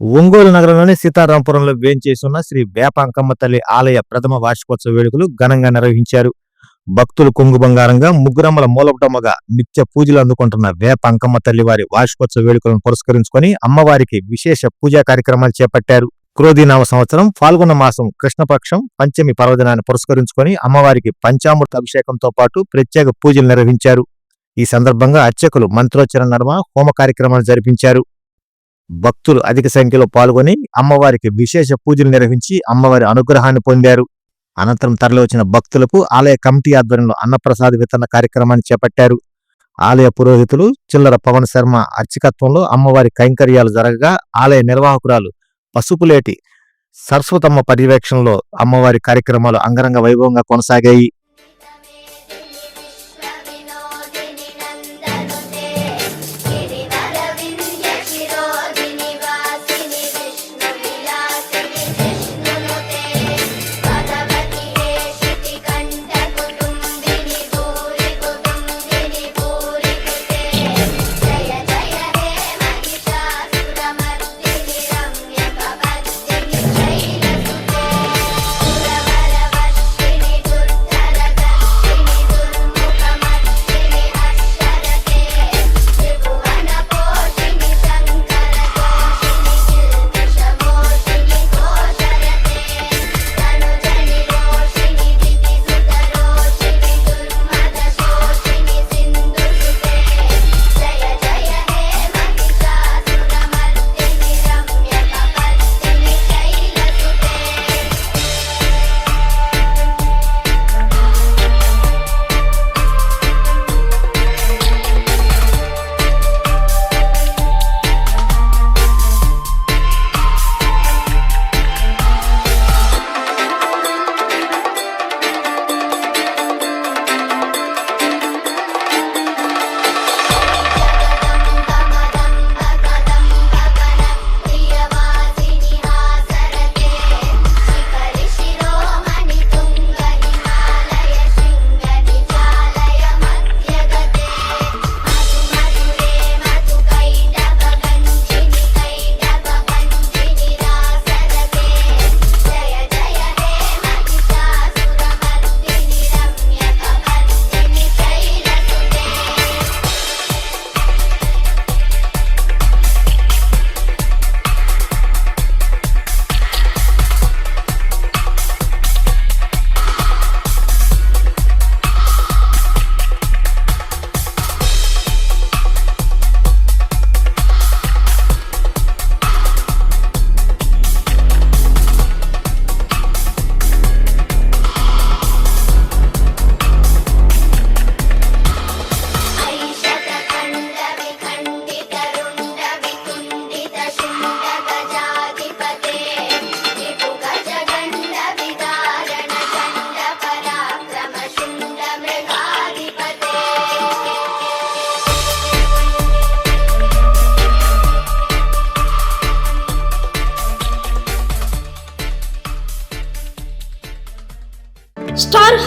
ఒంగోలు నగరంలోని సీతారాంపురంలో వేంచేసున్న శ్రీ వేపాంకమ్మ తల్లి ఆలయ ప్రథమ వార్షికోత్సవ వేడుకలు ఘనంగా నిర్వహించారు. భక్తులు కొంగు బంగారంగా ముగ్గురమ్మల మూలపటమ్మగా నిత్య పూజలు అందుకుంటున్న వేపాంకమ్మ తల్లి వారి వార్షికోత్సవ వేడుకలను పురస్కరించుకొని అమ్మవారికి విశేష పూజా కార్యక్రమాలు చేపట్టారు. క్రోధీనామ సంవత్సరం ఫాల్గొన మాసం కృష్ణపక్షం పంచమి పర్వదినాన్ని పురస్కరించుకొని అమ్మవారికి పంచామృత అభిషేకంతో పాటు ప్రత్యేక పూజలు నిర్వహించారు. ఈ సందర్భంగా అర్చకులు మంత్రోచ్చరణ నడుమ హోమ కార్యక్రమాలు జరిపించారు. భక్తులు అధిక సంఖ్యలో పాల్గొని అమ్మవారికి విశేష పూజలు నిర్వహించి అమ్మవారి అనుగ్రహాన్ని పొందారు. అనంతరం తరలివచ్చిన భక్తులకు ఆలయ కమిటీ ఆధ్వర్యంలో అన్నప్రసాద వితరణ కార్యక్రమాన్ని చేపట్టారు. ఆలయ పురోహితులు చిల్లర పవన్ శర్మ అర్చకత్వంలో అమ్మవారి కైంకర్యాలు జరగగా ఆలయ నిర్వాహకురాలు పసుపులేటి సరస్వతమ్మ పర్యవేక్షణలో అమ్మవారి కార్యక్రమాలు అంగరంగ వైభవంగా కొనసాగాయి.